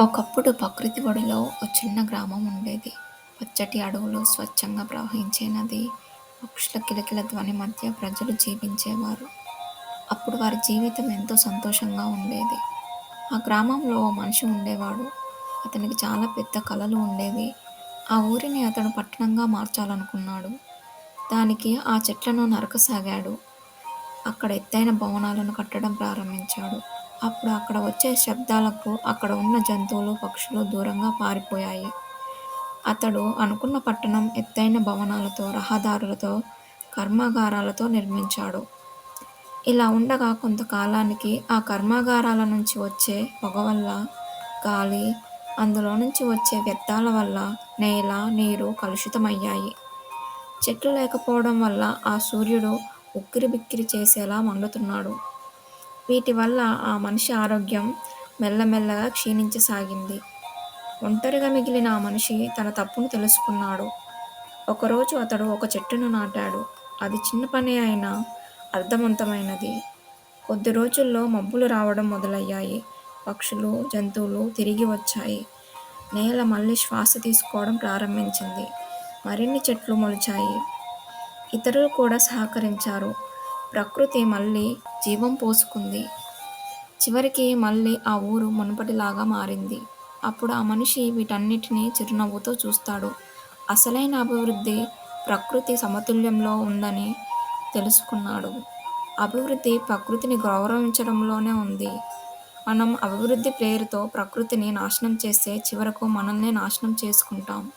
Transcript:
ఒకప్పుడు ప్రకృతి ఒడిలో ఓ చిన్న గ్రామం ఉండేది. పచ్చటి అడవులు, స్వచ్ఛంగా ప్రవహించే నది, పక్షుల కిలకిల ధ్వని మధ్య ప్రజలు జీవించేవారు. అప్పుడు వారి జీవితం ఎంతో సంతోషంగా ఉండేది. ఆ గ్రామంలో ఓ మనిషి ఉండేవాడు. అతనికి చాలా పెద్ద కళలు ఉండేవి. ఆ ఊరిని అతను పట్టణంగా మార్చాలనుకున్నాడు. దానికి ఆ చెట్లను నరకసాగాడు. అక్కడ ఎత్తైన భవనాలను కట్టడం ప్రారంభించాడు. అప్పుడు అక్కడ వచ్చే శబ్దాలకు అక్కడ ఉన్న జంతువులు, పక్షులు దూరంగా పారిపోయాయి. అతడు అనుకున్న పట్టణం ఎత్తైన భవనాలతో, రహదారులతో, కర్మాగారాలతో నిర్మించాడు. ఇలా ఉండగా కొంతకాలానికి ఆ కర్మాగారాల నుంచి వచ్చే పొగ వల్ల, గాలి, అందులో నుంచి వచ్చే వ్యర్థాల వల్ల నేల, నీరు కలుషితమయ్యాయి. చెట్లు లేకపోవడం వల్ల ఆ సూర్యుడు ఉక్కిరిబిక్కిరి చేసేలా మండుతున్నాడు. వీటి వల్ల ఆ మనిషి ఆరోగ్యం మెల్లమెల్లగా క్షీణించసాగింది. ఒంటరిగా మిగిలిన ఆ మనిషి తన తప్పును తెలుసుకున్నాడు. ఒకరోజు అతడు ఒక చెట్టును నాటాడు. అది చిన్న పనే అయినా అర్థవంతమైనది. కొద్ది రోజుల్లో మబ్బులు రావడం మొదలయ్యాయి. పక్షులు, జంతువులు తిరిగి వచ్చాయి. నేల మళ్ళీ శ్వాస తీసుకోవడం ప్రారంభించింది. మరిన్ని చెట్లు మొలిచాయి. ఇతరులు కూడా సహకరించారు. ప్రకృతి మళ్ళీ జీవం పోసుకుంది. చివరికి మళ్ళీ ఆ ఊరు మునుపటిలాగా మారింది. అప్పుడు ఆ మనిషి వీటన్నిటినీ చిరునవ్వుతో చూస్తాడు. అసలైన అభివృద్ధి ప్రకృతి సమతుల్యంలో ఉందని తెలుసుకున్నాడు. అభివృద్ధి ప్రకృతిని గౌరవించడంలోనే ఉంది. మనం అభివృద్ధి పేరుతో ప్రకృతిని నాశనం చేస్తే చివరకు మనల్నే నాశనం చేసుకుంటాం.